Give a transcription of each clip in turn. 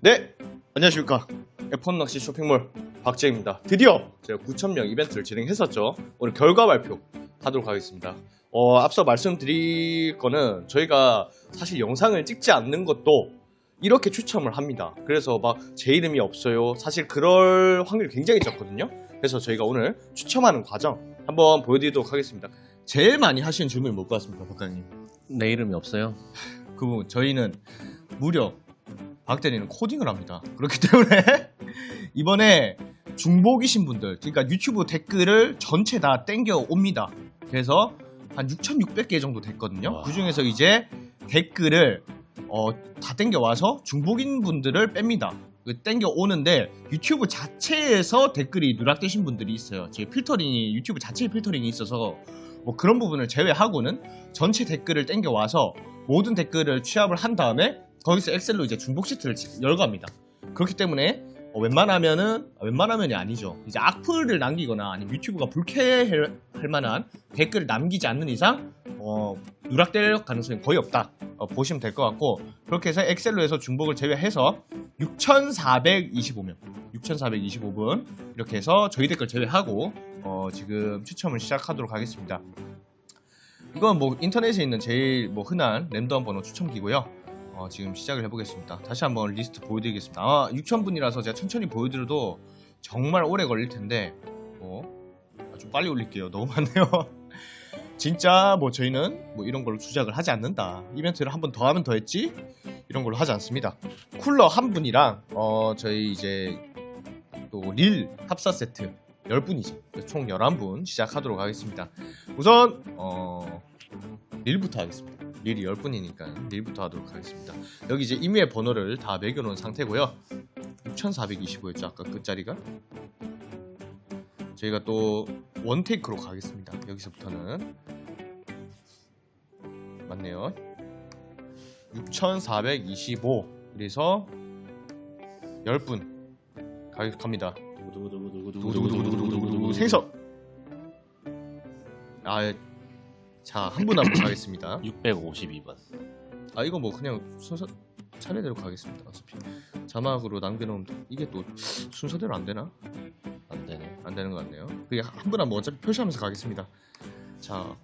네, 안녕하십니까. F1 낚시 쇼핑몰 박재입니다. 드디어 제가 9,000명 이벤트를 진행했었죠. 오늘 결과 발표 하도록 하겠습니다. 어, 앞서 말씀드릴 거는 저희가 사실 영상을 찍지 않는 것도 이렇게 추첨을 합니다. 그래서 막 제 이름이 없어요. 사실 그럴 확률이 굉장히 적거든요. 그래서 저희가 오늘 추첨하는 과정 한번 보여드리도록 하겠습니다. 제일 많이 하시는 질문이 뭘 것 같습니까, 박사님? 내 이름이 없어요. 그 부분 저희는 무려 박대리는 코딩을 합니다. 그렇기 때문에 이번에 중복이신 분들, 그러니까 유튜브 댓글을 전체 다 땡겨 옵니다. 그래서 한 6,600개 정도 됐거든요. 와. 그 중에서 이제 댓글을 어, 다 땡겨 와서 중복인 분들을 뺍니다. 그 땡겨 오는데 유튜브 자체에서 댓글이 누락되신 분들이 있어요. 제 필터링이 유튜브 자체의 필터링이 있어서 뭐 그런 부분을 제외하고는 전체 댓글을 땡겨 와서 모든 댓글을 취합을 한 다음에 거기서 엑셀로 이제 중복 시트를 지- 열거합니다. 그렇기 때문에 어, 웬만하면은 아, 웬만하면이 아니죠. 이제 악플을 남기거나 아니면 유튜브가 불쾌할 할 만한 댓글을 남기지 않는 이상 어, 누락될 가능성이 거의 없다. 어, 보시면 될 것 같고 그렇게 해서 엑셀로 해서 중복을 제외해서 6,425명, 6,425분 이렇게 해서 저희 댓글 제외하고 어, 지금 추첨을 시작하도록 하겠습니다. 이건 뭐 인터넷에 있는 제일 뭐 흔한 랜덤 번호 추첨기고요. 어, 지금 시작을 해보겠습니다. 다시 한번 리스트 보여드리겠습니다. 아마 6,000분이라서 제가 천천히 보여드려도 정말 오래 걸릴 텐데 어, 아, 좀 빨리 올릴게요. 너무 많네요. 진짜 뭐 저희는 뭐 이런 걸로 주작을 하지 않는다. 이벤트를 한 번 더 하면 더 했지? 이런 걸로 하지 않습니다. 쿨러 한 분이랑 어, 저희 이제 또 릴 합사 세트 10분이죠. 총 11분 시작하도록 하겠습니다. 우선 어, 릴부터 하겠습니다. 릴이 10분이니까 릴부터 하도록 하겠습니다. 여기 이제 임의의 번호를 다 매겨놓은 상태고요. 6425였죠 아까 끝자리가. 저희가 또 원테이크로 가겠습니다. 여기서부터는 맞네요. 6425 그래서 10분 가, 갑니다. 두구두구두구두구두구두구 생석 아, 자, 한 분 한 분 가겠습니다. 652번. 아, 이거 뭐 그냥 순서 차례대로 가겠습니다. 어차피 자막으로 남겨놓으면 이게 또 순서대로 안 되나? 안 되네. 안 되는 것 같네요. 그게 한 분 한 분 어차피 표시하면서 가겠습니다. 자,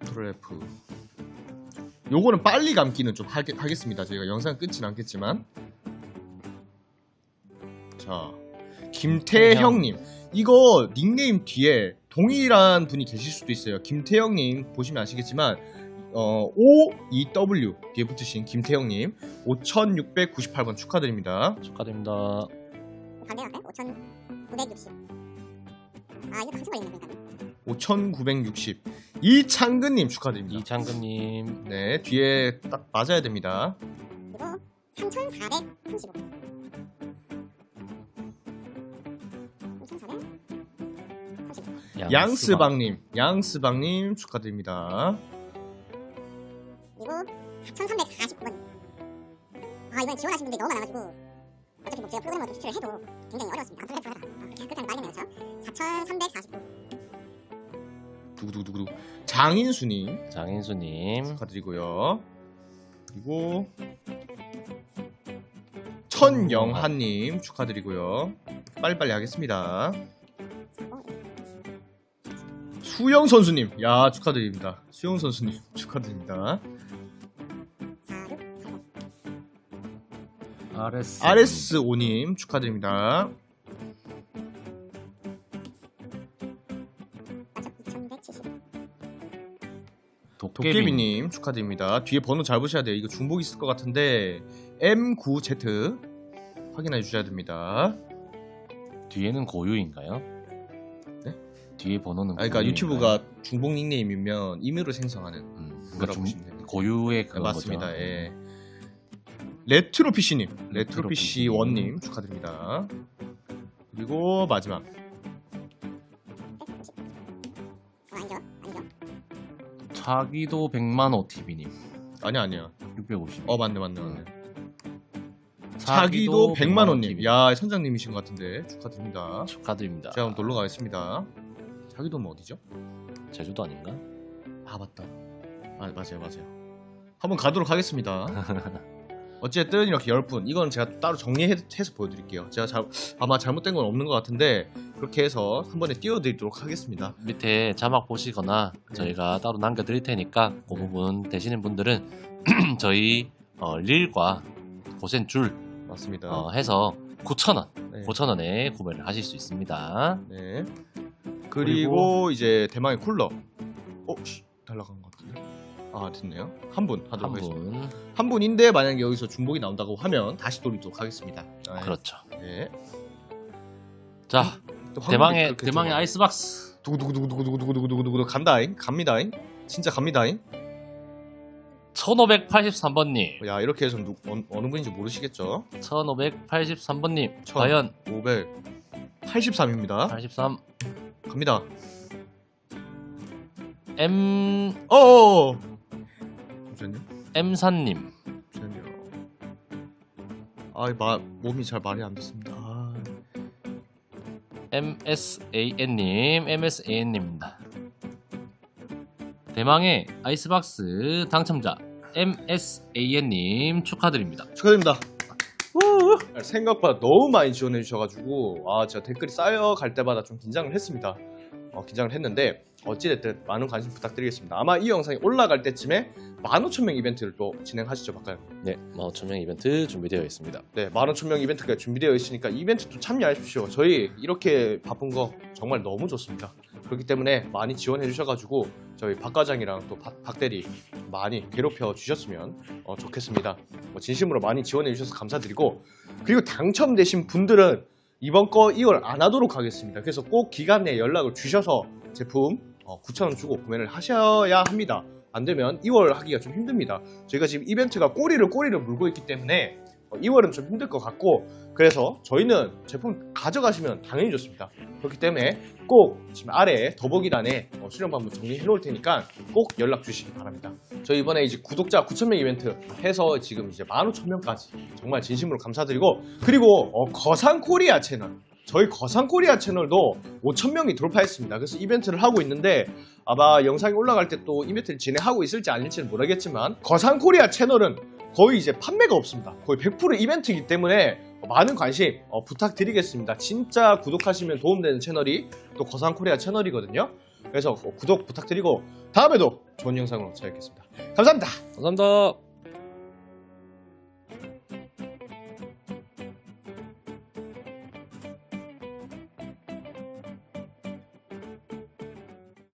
컨트롤 F. 요거는 빨리 감기는 좀 하게, 하겠습니다. 저희가 영상 끊진 않겠지만. 자, 김태형님. 이거 닉네임 뒤에 동일한 분이 계실 수도 있어요. 김태형님 보시면 아시겠지만 어, OEW 뒤에 붙으신 김태형님 5698번 축하드립니다. 축하드립니다. 반대였어요? 5,960. 아, 이거 같이 걸리네, 그러니까. 5960 이창근님 축하드립니다. 이창근님. 네 뒤에 딱 맞아야 됩니다. 그리고 3,435. 양스방님 양스방님 축하드립니다. 그리고 4,349번. 아, 이번 지원하신 분들이 너무 많아가지고. 어차피 뭐 제가 프로그래머로 추출을 해도 굉장히 어려웠습니다. 아, 그래, 하라. 아, 그렇게, 그렇게 하면 말겠네요, 저. 4,349. 두구두구두구 장인수님 장인수님. 축하드리고요. 그리고 천영하님 축하드리고요. 빨리빨리 하겠습니다. 수영 선수님, 야 축하드립니다. 수영 선수님 축하드립니다. 4680. RS. RS5님 축하드립니다. 맞죠? 2,170. 도깨비. 도깨비 님 축하드립니다. 뒤에 번호 잘 보셔야 돼요. 이거 중복 있을 것 같은데 M9Z 확인해 주셔야 됩니다. 뒤에는 고유인가요? 네? 뒤에 번호는 아, 그러니까? 유튜브가 중복 닉네임이면 임의로 생성하는 음, 그거라고 그러니까 보시면 됩니다. 고유의 네, 그거 맞습니다. 거죠. 예. 레트로 PC님, 레트로 레트로 PC PC. 원님 축하드립니다. 그리고 마지막 190. 어, 아니죠? 아니죠? 차기도 100만 OTV님. 아니 야 아니야. 650. 어 맞네 맞네 맞네. 자기도 100만 원님. 야 선장님이신 것 같은데 축하드립니다. 축하드립니다. 제가 한번 놀러 가겠습니다. 자기도 뭐 어디죠? 제주도 아닌가? 아 맞다. 아 맞아요 맞아요. 한번 가도록 하겠습니다. 어쨌든 이렇게 10분 이건 제가 따로 정리해서 보여드릴게요 제가 잘, 아마 잘못된 건 없는 것 같은데 그렇게 해서 한 번에 띄워드리도록 하겠습니다 밑에 자막 보시거나 네. 저희가 따로 남겨드릴 테니까 그 네. 부분 되시는 분들은 저희 어, 릴과 고센 줄 맞습니다 어, 해서 9,000원, 네. 9,000원에 구매를 하실 수 있습니다. 네. 그리고, 그리고 이제 대망의 쿨러 어? 씨, 날라간 것 같은데 아 됐네요 한 분 하도록 한 하겠습니다 분. 한 분인데 만약에 여기서 중복이 나온다고 하면 다시 돌리도록 하겠습니다 아, 그렇죠. 네. 자, 또 대망의 그렇게 대망의 좀- 아이스박스. 두구두구두구두구두구두구두구 간다잉 갑니다잉 진짜 갑니다잉 1583번 님, 야 이렇게 해서 누, 어, 어느 분인지 모르시겠죠 1583번 님, 천. 과연 583입니다 83 갑니다 M 어어어 잠시만요 M사님, 잠시만요 아 마, 몸이 잘 말이 안 됐습니다 아, MSAN님, MSAN님입니다. 대망의 아이스박스 당첨자 MSAN님 축하드립니다. 축하드립니다 우! 생각보다 너무 많이 지원해 주셔가지고 아 제가 댓글이 쌓여갈 때마다 좀 긴장을 했습니다. 어, 긴장을 했는데 어찌됐든 많은 관심 부탁드리겠습니다 아마 이 영상이 올라갈 때쯤에 15,000명 이벤트를 또 진행하시죠 바꿔요 네, 15,000명 이벤트 준비되어 있습니다. 네, 15,000명 이벤트가 준비되어 있으니까 이벤트도 참여하십시오. 저희 이렇게 바쁜 거 정말 너무 좋습니다. 그렇기 때문에 많이 지원해 주셔가지고 저희 박 과장이랑 또 박, 박 대리 많이 괴롭혀 주셨으면 어, 좋겠습니다. 뭐 진심으로 많이 지원해 주셔서 감사드리고 그리고 당첨되신 분들은 이번 거 2월 안 하도록 하겠습니다. 그래서 꼭 기간 내에 연락을 주셔서 제품 9,000원 주고 구매를 하셔야 합니다. 안 되면 2월 하기가 좀 힘듭니다. 저희가 지금 이벤트가 꼬리를 꼬리를 물고 있기 때문에 2월은 좀 힘들 것 같고 그래서 저희는 제품 가져가시면 당연히 좋습니다. 그렇기 때문에 꼭 지금 아래 더보기란에 어, 수령 방법 정리해 놓을 테니까 꼭 연락 주시기 바랍니다. 저희 이번에 이제 구독자 9,000명 이벤트 해서 지금 이제 15,000명까지 정말 진심으로 감사드리고 그리고 어, 거상 코리아 채널 저희 거상 코리아 채널도 5,000명이 돌파했습니다. 그래서 이벤트를 하고 있는데 아마 영상이 올라갈 때 또 이벤트를 진행하고 있을지 아닐지는 모르겠지만 거상 코리아 채널은 거의 이제 판매가 없습니다. 거의 100% 이벤트이기 때문에 많은 관심 어, 부탁드리겠습니다. 진짜 구독하시면 도움되는 채널이 또 거상 코리아 채널이거든요. 그래서 구독 부탁드리고 다음에도 좋은 영상으로 찾아뵙겠습니다. 감사합니다. 감사합니다.